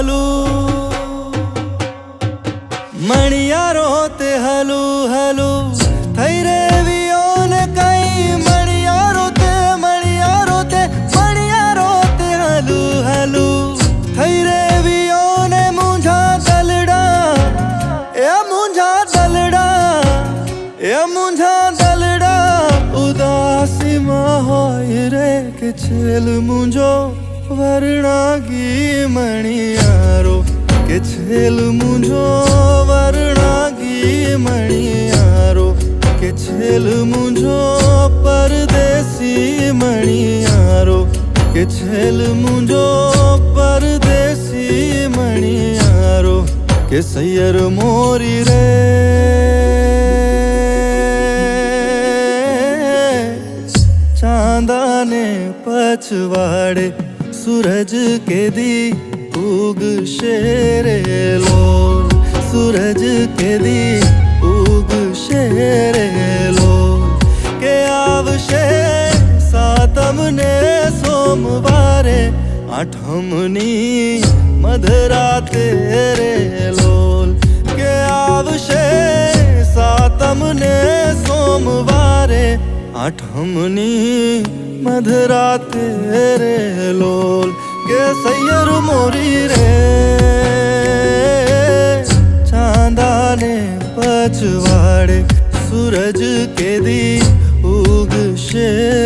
હલુ. મણિયારો તે હલુ હલુ. થઈ રે ને કઈ, મણિયારો તે મણિયારો તે મણિયારો તે હલુ હલુ. થઈ રે ને મુંજા દલડા. એ મુંજા દલડા, એ મુંજા દલડા. ઉદાસીમાં હોય રે કે છેલ મુંજો વરણાગી મણિયા કે છેલ મુંજો વર્ણાગી મણિયારો. કે છેલ મુજો પરદેશી મણિયારો. કે છેલ મુજો પરદેશી મણિયારો. કે સૈયર મોરી રે. ચાંદાને પછવાડે સૂરજ કેદી ઉગશે રે શેરેલો સૂરજ કેદી ઉગશે રે લો, કે આવશે સાતમને સોમવારે, આઠમની મધરાતે રે લોલ, કે આવશે સાતમને સોમવારે, આઠમની મધરાતે રે લોલ કે સૈયર મોરી રે ચાંદાને પછવાડે સૂરજ કેદી ઉગશે રે